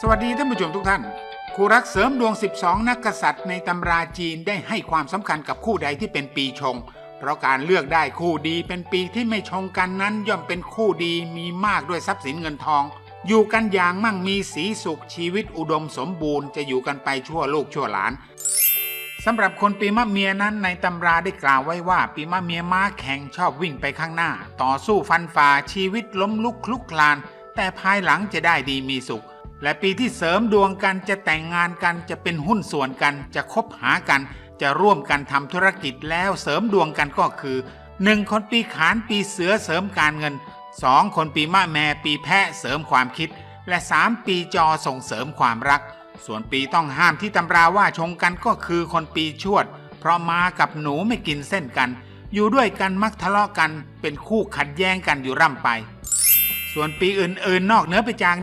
สวัสดีท่านผู้ชมทุกท่านคู่รักเสริมดวง 12 นักกษัตริย์ในตำราจีนได้ให้ความสำคัญกับคู่ใดที่เป็นปีชง เพราะการเลือกได้คู่ดีเป็นปีที่ไม่ชงกันนั้นย่อมเป็นคู่ดีมีมากด้วยทรัพย์สินเงินทอง อยู่กันอย่างมั่งมีสีสุขชีวิตอุดมสมบูรณ์จะอยู่กันไปชั่วลูกชั่วหลานสำหรับคนปีมะเมียนั้นในตำราได้กล่าวไว้ว่าปีมะเมียม้าแข่งชอบวิ่งไปข้างหน้า ต่อสู้ฟันฝ่าชีวิตล้มลุกคลุกคลาน แต่ภายหลังจะได้ดีมีสุข และปีที่เสริมดวงกันจะแต่งงานกันจะเป็นหุ้นส่วนกัน จะคบหากัน จะร่วมกันทำธุรกิจแล้วเสริมดวงกันก็คือ 1. คนปีขานปีเสือเสริมการเงิน 2. คนปีมะแม่ปีแพะเสริมความคิด และ3ปีจอส่งเสริมความรัก ส่วนปีต้องห้ามที่ตำราว่าชงกันก็คือคนปีชวด เพราะมากับหนูไม่กินเส้นกัน อยู่ด้วยกันมักทะเลาะกัน เป็นคู่ขัดแย้งกันอยู่ร่ำไป ส่วนปีอื่นๆ นอกเหนือไปจาก